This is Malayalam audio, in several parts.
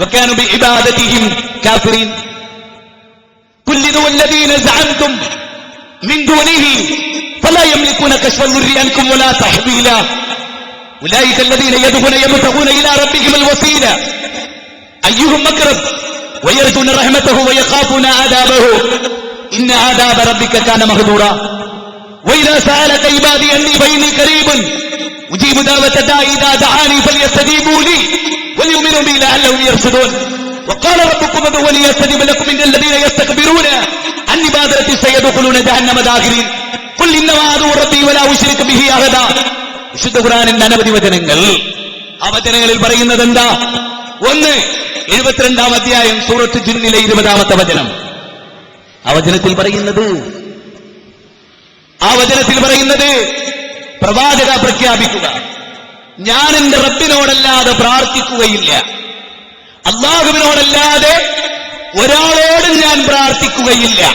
وكانوا بعبادتهم كافرين. قل ادعوا الذين زعمتم من دونه فلا يملكون كشف الضر عنكم ولا تحويلا. أولئك الذين يدعون يبتغون إلى ربهم الوسيلة. أيهم أقرب؟ ويرجون رحمته ويخافون عذابه. إن عذاب ربك كان مهدورا وإذا سألك عبادي أني فإني قريب. أجيب دعوة الداعي إذا دعاني فليستجيبوا لي. وليؤمنوا بي لعلهم يرشدون وقال ربكم ادعوني يستجيب لكم إن الذين يستكبرون عن عبادتي سيدخلون جهنم داخرين قل إنما أدعو ربي ولا أشرك به أحدا വിശുദ്ധ ഖുറാനിന്റെ അനവധി വചനങ്ങൾ ആ വചനങ്ങളിൽ പറയുന്നത് എന്താ ഒന്ന് എഴുപത്തിരണ്ടാം അധ്യായം സൂറത്ത് ജിന്നിലെ ഇരുപതാമത്തെ വചനം ആ വചനത്തിൽ പറയുന്നത് ആ വചനത്തിൽ പറയുന്നത് പ്രവാചക പ്രഖ്യാപിക്കുക ഞാൻ എന്റെ റബ്ബിനോടല്ലാതെ പ്രാർത്ഥിക്കുകയില്ല. അള്ളാഹുവിനോടല്ലാതെ ഒരാളോടും ഞാൻ പ്രാർത്ഥിക്കുകയില്ല.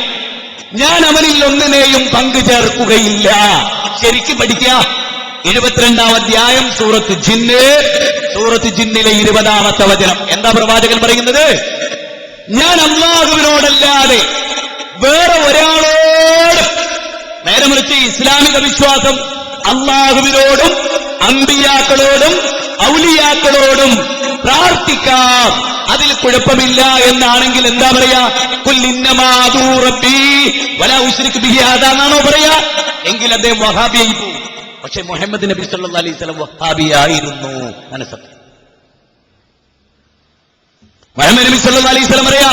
ഞാൻ അവനിൽ ഒന്നിനെയും പങ്കു ചേർക്കുകയില്ല ശരിക്കും പഠിക്ക. എഴുപത്തിരണ്ടാം അധ്യായം സൂറത്ത് ജിന്ന്. സൂറത്ത് ജിന്നിലെ ഇരുപതാമത്തെ വചനം. എന്താ പ്രവാചകൻ പറയുന്നത്? ഞാൻ അള്ളാഹുവിനോടല്ലാതെ വേറെ ഒരാളോട് നേരെ മറിച്ച് ഇസ്ലാമിക വിശ്വാസം അള്ളാഹുവിനോടും അമ്പിയാക്കളോടും ഔലിയാക്കളോടും പ്രാർത്ഥിക്കാം. അതിൽ കുഴപ്പമില്ല എന്നാണെങ്കിൽ എന്താ പറയാ? എന്നാണോ പറയാ? എങ്കിൽ അദ്ദേഹം വഹാബിയായി പോകും പക്ഷെ മുഹമ്മദ് നബി സല്ലാ അലൈഹി സ്വലം വഹാബിയായിരുന്നു. മനസ്സത്യം മുഹമ്മദ് നബി സല്ലാ അലൈഹി സ്വലം പറയാ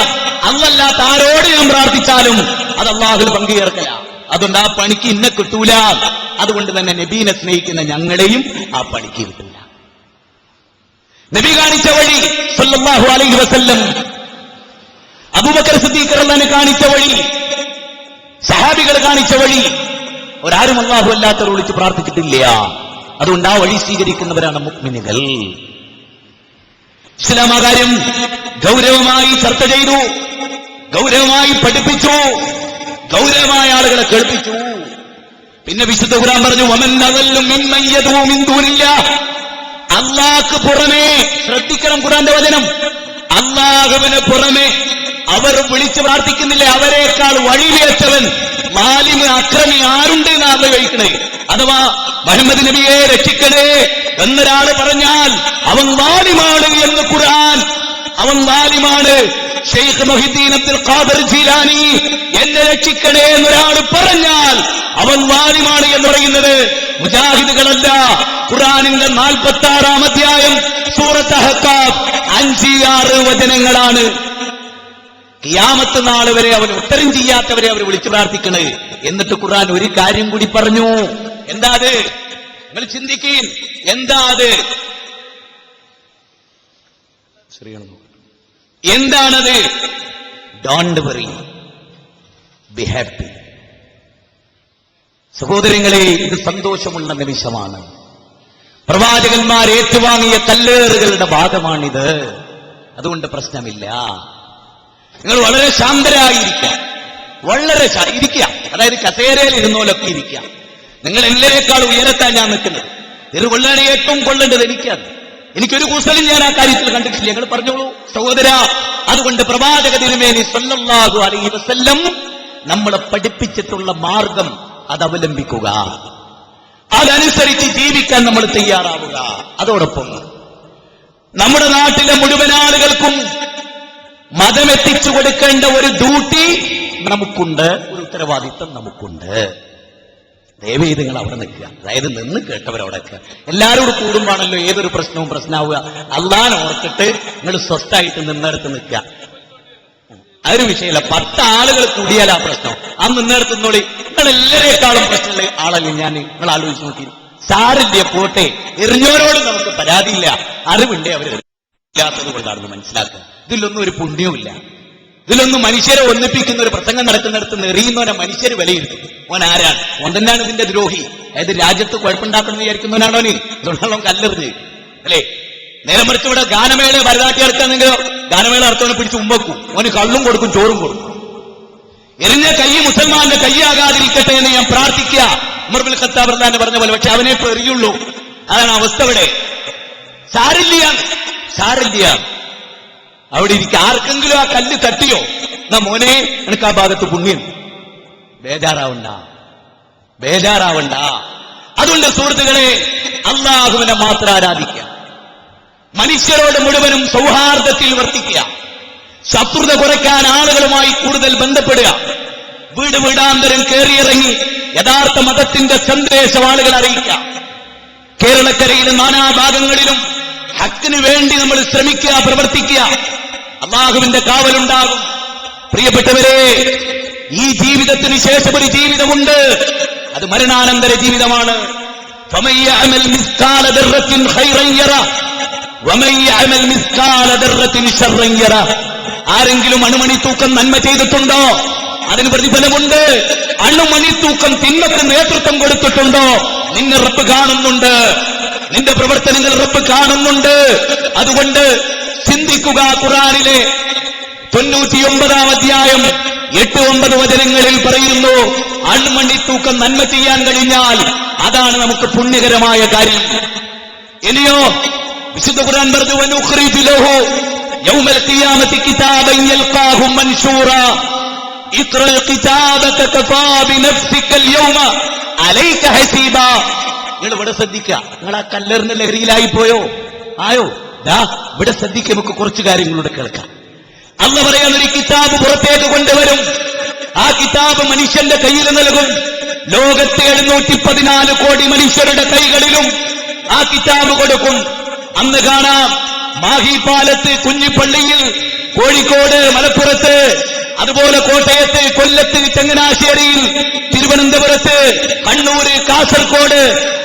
അന്നല്ലാത്ത ആരോട് ഞാൻ പ്രാർത്ഥിച്ചാലും അത് അള്ളാഹുൽ പങ്കുചേർക്കല അതുകൊണ്ട് ആ പണിക്ക് ഇന്നെ കിട്ടൂല. അതുകൊണ്ട് തന്നെ നബീനെ സ്നേഹിക്കുന്ന ഞങ്ങളെയും ആ പണിക്ക് കിട്ടില്ല നബി കാണിച്ച വഴി സല്ലല്ലാഹു അലൈഹി വസല്ലം അബൂബക്കർ സിദ്ദീഖ് കാണിച്ച വഴി സഹാബികൾ കാണിച്ച വഴി ഒരാരും അള്ളാഹു അല്ലാത്തവർ വിളിച്ച് പ്രാർത്ഥിച്ചിട്ടില്ല. അതുകൊണ്ട് ആ വഴി സ്വീകരിക്കുന്നവരാണ് മുക്മിനുകൾ ഇസ്ലാം ഗൗരവമായി ചർച്ച ചെയ്തു ഗൗരവമായി പഠിപ്പിച്ചു. ഗൗരവമായ ആളുകളെ കേൾപ്പിച്ചു. പിന്നെ വിശുദ്ധ ഖുർആൻ പറഞ്ഞു ദൂനില്ലാഹ് അള്ളാഹ്ക്ക് പുറമേ ശ്രദ്ധിക്കണം ഖുറാന്റെ വചനം. അള്ളാഹുവിന് പുറമേ അവർ വിളിച്ചു പ്രാർത്ഥിക്കുന്നില്ല. അവരെക്കാൾ വഴിവേറ്റവൻ മാലിന് അക്രമി ആരുണ്ട് എന്ന് കഴിക്കണേ അഥവാ മുഹമ്മദ് നബിയെ രക്ഷിക്കണേ എന്നൊരാൾ പറഞ്ഞാൽ അവൻ വാലിമാണ് എന്ന് ഖുർആൻ അവൻ വാലിമാണ് ഷെയ്ഖ് മൊഹിദ്ദീൻ അബ്ദുൽ ഖാദർ ജീലാനി. എന്നെ രക്ഷിക്കണേ എന്നൊരാൾ പറഞ്ഞാൽ അവൻ വാലിമാണ് എന്ന് പറയുന്നത്. മുജാഹിദുകളല്ല. ഖുറാനിന്റെ നാൽപ്പത്തി ആറാം അധ്യായം സൂറത്ത് അഞ്ച് ആറ് വചനങ്ങളാണ്. കിയാമത്ത് നാൾ വരെ അവൻ ഉത്തരം ചെയ്യാത്തവരെ അവർ വിളിച്ചു പ്രാർത്ഥിക്കണേ. എന്നിട്ട് ഖുർആൻ ഒരു കാര്യം കൂടി പറഞ്ഞു. എന്താ അത്? നിങ്ങൾ ചിന്തിക്കീൻ. എന്താ അത്? എന്താണത്? ഡോണ്ട് വറി ബി ഹാപ്പി സഹോദരങ്ങളെ ഇത് സന്തോഷമുള്ള നിമിഷമാണ്. പ്രവാചകന്മാർ ഏറ്റുവാങ്ങിയ കല്ലേറുകളുടെ ഭാഗമാണിത്. അതുകൊണ്ട് പ്രശ്നമില്ല. നിങ്ങൾ വളരെ ശാന്തരായിരിക്കാം. വളരെ ഇരിക്കുക. അതായത് കസേരയിൽ ഇരുന്നോലൊക്കെ ഇരിക്കുക. നിങ്ങൾ എല്ലാരേക്കാൾ ഉയരത്താൻ ഞാൻ നിൽക്കുന്നത്. ഇത് കൊള്ളാണ് ഏറ്റവും കൊള്ളേണ്ടത് എനിക്കാണ്. എനിക്കൊരു കുസലും ഞാൻ ആ കാര്യത്തിൽ കണ്ടിട്ടില്ല. ഞങ്ങൾ പറഞ്ഞോളൂ സഹോദര അതുകൊണ്ട് പ്രവാചക തിരുമേനി സല്ലല്ലാഹു അലൈഹി വസല്ലം നമ്മളെ പഠിപ്പിച്ചിട്ടുള്ള മാർഗം അത് അവലംബിക്കുക. അതനുസരിച്ച് ജീവിക്കാൻ നമ്മൾ തയ്യാറാവുക. അതോടൊപ്പം നമ്മുടെ നാട്ടിലെ മുഴുവൻ ആളുകൾക്കും മതമെത്തിച്ചു കൊടുക്കേണ്ട ഒരു ഡ്യൂട്ടി നമുക്കുണ്ട് ഒരു ഉത്തരവാദിത്തം നമുക്കുണ്ട്. ദയവേത് നിങ്ങൾ അവിടെ നിൽക്കുക. അതായത് നിന്ന് കേട്ടവരവിടെ നിൽക്കുക. എല്ലാവരോടും കൂടുമ്പാണല്ലോ ഏതൊരു പ്രശ്നവും പ്രശ്നമാവുക അള്ളാൻ ഓർത്തിട്ട് നിങ്ങൾ സ്വസ്ഥായിട്ട് നിന്നെടുത്ത് നിൽക്കുക. അതൊരു വിഷയമില്ല. പത്ത് ആളുകൾ കൂടിയാൽ ആ പ്രശ്നം. ആ നിന്നെടുത്ത് നിന്നോളി. നിങ്ങൾ എല്ലാരേക്കാളും പ്രശ്നമുള്ള ആളല്ലേ ഞാൻ. നിങ്ങൾ ആലോചിച്ച് നോക്കി. സാറില്ല പോട്ടെ. എറിഞ്ഞവരോട് നമുക്ക് പരാതിയില്ല. അറിവുണ്ടേ അവർ ഇല്ലാത്തത് കൊണ്ടാണെന്ന് മനസ്സിലാക്കുക. ഇതിലൊന്നും ഒരു പുണ്യവുമില്ല. ഇതിലൊന്നും മനുഷ്യരെ ഒന്നിപ്പിക്കുന്ന ഒരു പ്രസംഗം നടക്കുന്നിടത്ത് എറിയുന്നവനെ മനുഷ്യർ വിലയിരുത്തും. ഓൻ ആരാണ്? ഓൻ തന്നെയാണ് ഇതിന്റെ ദ്രോഹി. അതായത് രാജ്യത്ത് കുഴപ്പമുണ്ടാക്കണമെന്ന് വിചാരിക്കുന്നവനാണോ നീ? അതുകൊണ്ടാണോ കല്ലെറിഞ്ഞ്. അല്ലേ? നേരെ മറിച്ച് ഇവിടെ ഗാനമേള ഭരതാട്ടി അടുത്താണെങ്കിലോ ഗാനമേള അടുത്തവനെ പിടിച്ച് ഉമ്മക്കും ഓന് കള്ളും കൊടുക്കും ചോറും കൊടുക്കും. എറിഞ്ഞ കൈ മുസൽമാന്റെ കൈയാകാതിരിക്കട്ടെ എന്ന് ഞാൻ പ്രാർത്ഥിക്കുക. ഉമർബുൽ ഖത്താബ് റഹ്മാൻ പറഞ്ഞ പോലെ പക്ഷെ അവനെ ഇപ്പൊ എറിയുള്ളൂ. അതാണ് അവസ്ഥ ഇവിടെ. സാരില്ല സാരില്ല അവിടെ ഇരിക്കുക ആർക്കെങ്കിലും ആ കല്ല് തട്ടിയോ? എന്നാ മോനെ എനിക്ക് ആ ഭാഗത്ത് പുണ്യം. ബേജാറാവണ്ട. ബേജാറാവണ്ട. അതുകൊണ്ട് സുഹൃത്തുക്കളെ അള്ളാഹുവിനെ മാത്രം ആരാധിക്കുക. മനുഷ്യരോട് മുഴുവനും സൗഹാർദ്ദത്തിൽ വർത്തിക്കുക. ശത്രുത കുറയ്ക്കാൻ ആളുകളുമായി കൂടുതൽ ബന്ധപ്പെടുക. വീട് വീടാന്തരം കയറിയിറങ്ങി യഥാർത്ഥ മതത്തിന്റെ സന്ദേശം ആളുകൾ അറിയിക്കാം കേരളക്കരയിലും നാനാഭാഗങ്ങളിലും ഹക്കിനു വേണ്ടി നമ്മൾ ശ്രമിക്കുക പ്രവർത്തിക്കുക. അള്ളാഹുവിന്റെ കാവലുണ്ടാകും. പ്രിയപ്പെട്ടവരെ ഈ ജീവിതത്തിന് ശേഷം ഒരു ജീവിതമുണ്ട്. അത് മരണാനന്തര ജീവിതമാണ്. ആരെങ്കിലും അണുമണി തൂക്കം നന്മ ചെയ്തിട്ടുണ്ടോ? അതിന് പ്രതിഫലമുണ്ട്. അണുമണി തൂക്കം തിന്മക്ക് നേതൃത്വം കൊടുത്തിട്ടുണ്ടോ? നിന്നെ റപ്പ് കാണുന്നുണ്ട്. നിന്റെ പ്രവർത്തനങ്ങൾ റപ്പ് കാണുന്നുണ്ട്. അതുകൊണ്ട് ചിന്തിക്കുക ഖുറാനിലെ തൊണ്ണൂറ്റിയൊമ്പതാം അധ്യായം. എട്ട് ഒമ്പത് വചനങ്ങളിൽ പറയുന്നു അൺമണി തൂക്കം നന്മ ചെയ്യാൻ കഴിഞ്ഞാൽ അതാണ് നമുക്ക് പുണ്യകരമായ കാര്യം. ഇനിയോ വിശുദ്ധ ഖുർആൻ പറഞ്ഞു വനുഖ്രിജു ലഹു യൗമൽ ഖിയാമത്തി കിതാബൻ യൽഖാഹു മൻശൂറ ഇഖ്റൽ കിതാബക കഫാ ബിനഫ്സിക യൗമ അലൈക ഹസീബ. നിങ്ങൾ ഇവിടെ ശ്രദ്ധിക്കുക. നിങ്ങൾ ആ കല്ലെറിഞ്ഞ ലഹരിയിലായി പോയോ? ആയോ? ദാ ഇവിടെ ശ്രദ്ധിക്കുക നമുക്ക് കുറച്ച് കാര്യങ്ങളോട് കേൾക്കാം. അല്ല പറയാൻ ഒരു കിതാബ് പുറത്തേക്ക് കൊണ്ടുവരും. ആ കിതാബ് മനുഷ്യന്റെ കയ്യിൽ നൽകും. ലോകത്തെ എഴുന്നൂറ്റി പതിനാല് കോടി മനുഷ്യരുടെ കൈകളിലും ആ കിതാബ് കൊടുക്കും. അന്ന് കാണാം മാഹി പാലത്ത് കുഞ്ഞിപ്പള്ളിയിൽ കോഴിക്കോട് മലപ്പുറത്ത് അതുപോലെ കോട്ടയത്ത് കൊല്ലത്ത് ചങ്ങനാശ്ശേരിയിൽ തിരുവനന്തപുരത്ത് കണ്ണൂര് കാസർഗോഡ്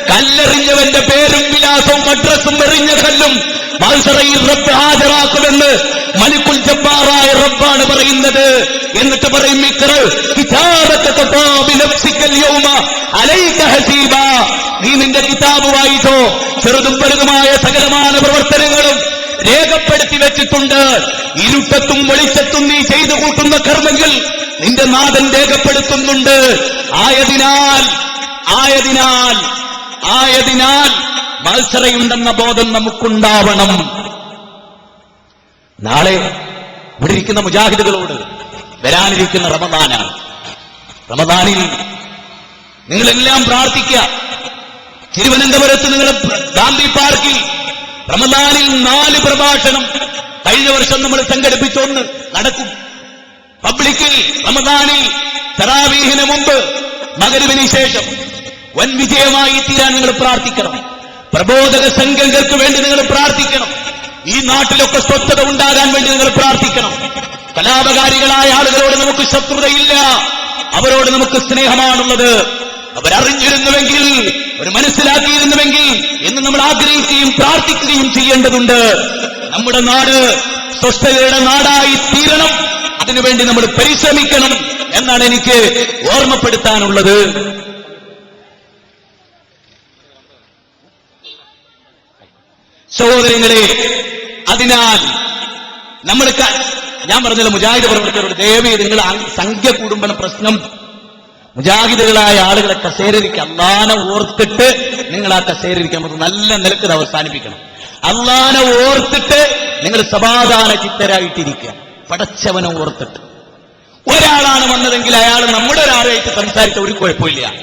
കല്ലെറിഞ്ഞവന്റെ പേരും വിലാസവും അഡ്രസ്സും എറിഞ്ഞ കല്ലും മത്സറയിൽ റബ്ബ് ഹാജരാക്കുമെന്ന് മലിക്കുൽ ജബ്ബാറായ റബ്ബാണ് പറയുന്നത്. എന്നിട്ട് പറയും നീ നിന്റെ കിതാബ് വായിച്ചോ. ചെറുതും വലുതുമായ സകലമായ പ്രവർത്തനങ്ങളും രേഖപ്പെടുത്തി വെച്ചിട്ടുണ്ട്. ഇരുട്ടത്തും വെളിച്ചത്തും നീ ചെയ്തു കൂട്ടുന്ന കർമ്മങ്ങൾ നിന്റെ നാഥൻ രേഖപ്പെടുത്തുന്നുണ്ട്. ആയതിനാൽ ആയതിനാൽ ആയതിനാൽ മത്സരയുണ്ടെന്ന ബോധം നമുക്കുണ്ടാവണം. നാളെ ഇവിടെ ഇരിക്കുന്ന മുജാഹിദുകളോട് വരാനിരിക്കുന്ന റമദാനാണ്. റമദാനിൽ നിങ്ങളെല്ലാം പ്രാർത്ഥിക്കുക. തിരുവനന്തപുരത്ത് നിങ്ങൾ ഗാന്ധി പാർക്കിൽ റമദാനിൽ നാല് പ്രഭാഷണം കഴിഞ്ഞ വർഷം നമ്മൾ സംഘടിപ്പിച്ചൊന്ന് നടക്കും. പബ്ലിക്കിൽ റമദാനിൽ തറാവീഹിന് മുമ്പ് മകരുവിന് ശേഷം വൻ വിജയമായി തീരാൻ നിങ്ങൾ പ്രാർത്ഥിക്കണം. പ്രബോധക സംഘങ്ങൾക്ക് വേണ്ടി നിങ്ങൾ പ്രാർത്ഥിക്കണം. ഈ നാട്ടിലൊക്കെ സ്വസ്ഥത ഉണ്ടാകാൻ വേണ്ടി നിങ്ങൾ പ്രാർത്ഥിക്കണം. കലാപകാരികളായ ആളുകളോട് നമുക്ക് ശത്രുതയില്ല. അവരോട് നമുക്ക് സ്നേഹമാണുള്ളത്. അവരറിഞ്ഞിരുന്നുവെങ്കിൽ അവർ മനസ്സിലാക്കിയിരുന്നുവെങ്കിൽ എന്ന് നമ്മൾ ആഗ്രഹിക്കുകയും പ്രാർത്ഥിക്കുകയും ചെയ്യേണ്ടതുണ്ട്. നമ്മുടെ നാട് സ്വസ്ഥതയുടെ നാടായി തീരണം. അതിനുവേണ്ടി നമ്മൾ പരിശ്രമിക്കണം എന്നാണ് എനിക്ക് ഓർമ്മപ്പെടുത്താനുള്ളത്. സഹോദരങ്ങളെ അതിനാൽ നമ്മൾ ഞാൻ പറഞ്ഞില്ല മുജാഹിദ് പ്രവർത്തകരോട് ദേവി നിങ്ങൾ സംഖ്യ കൂടുമ്പോൾ പ്രശ്നം മുജാഹിദുകളായ ആളുകളെ കസേരയ്ക്ക് അള്ളാനെ ഓർത്തിട്ട് നിങ്ങൾ ആ കസേരയ്ക്ക് നമുക്ക് നല്ല നിലയ്ക്ക് അവസാനിപ്പിക്കണം. അള്ളാനെ ഓർത്തിട്ട് നിങ്ങൾ സമാധാന ചിത്തരായിട്ടിരിക്കുക. പടച്ചവനെ ഓർത്തിട്ട്. ഒരാളാണ് വന്നതെങ്കിൽ അയാൾ നമ്മുടെ ഒരാളായിട്ട് സംസാരിച്ച ഒരു കുഴപ്പമില്ല.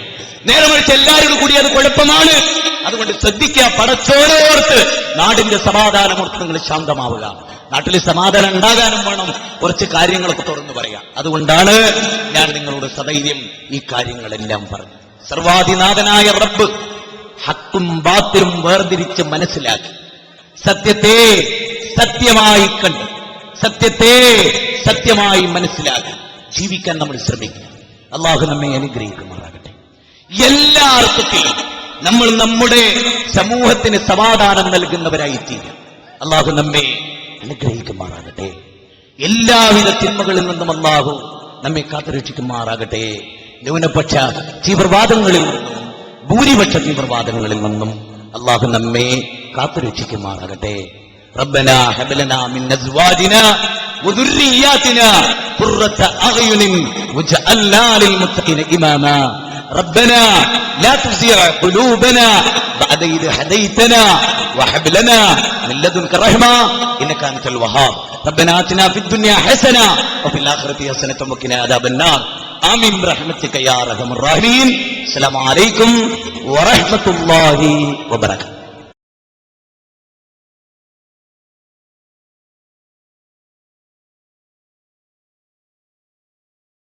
നേരെ മറിച്ച് എല്ലാവരോടും കൂടി അത് കുഴപ്പമാണ്. അതുകൊണ്ട് ശ്രദ്ധിക്കുക പടച്ചോരോർത്ത് നാടിന്റെ സമാധാനം ഓർത്ത് നിങ്ങൾ ശാന്തമാവുക. നാട്ടിൽ സമാധാനം ഉണ്ടാകാനും വേണം. കുറച്ച് കാര്യങ്ങളൊക്കെ തുറന്നു പറയാം. അതുകൊണ്ടാണ് ഞാൻ നിങ്ങളോട് സധൈര്യം ഈ കാര്യങ്ങളെല്ലാം പറഞ്ഞു സർവാധിനാഥനായ റബ്ബ് ഹക്കും ബാത്തിലും വേർതിരിച്ച് മനസ്സിലാക്കി. സത്യത്തെ സത്യമായി കണ്ട് സത്യത്തെ സത്യമായി മനസ്സിലാക്കി ജീവിക്കാൻ നമ്മൾ ശ്രമിക്കുക. അള്ളാഹു നമ്മെ അനുഗ്രഹിക്കുമാറാകട്ടെ. എല്ലാ അർത്ഥത്തിലും നമ്മൾ നമ്മുടെ സമൂഹത്തിന് സമാധാനം നൽകുന്നവരായി തീരും അള്ളാഹു നമ്മെ അനുഗ്രഹിക്കുമാറാകട്ടെ എല്ലാവിധ തിന്മകളിൽ നിന്നും അള്ളാഹു നമ്മെ കാത്തുരക്ഷിക്കുമാറാകട്ടെ ന്യൂനപക്ഷ തീവ്രവാദങ്ങളിൽ നിന്നും ഭൂരിപക്ഷ തീവ്രവാദങ്ങളിൽ നിന്നും അള്ളാഹു നമ്മെ കാത്തുരക്ഷിക്കുമാറാകട്ടെ ربنا هب لنا من ازواجنا وذرياتنا قرة اعين واجعلنا للمتقين اماما ربنا لا تزغ قلوبنا بعد إذ هديتنا وهب لنا من لدنك رحمة إنك أنت الوهاب. ربنا آتنا في الدنيا حسنة وفي الآخرة حسنة وقنا عذاب النار. آمين برحمتك يا أرحم الراحمين. السلام عليكم ورحمة الله وبركاته.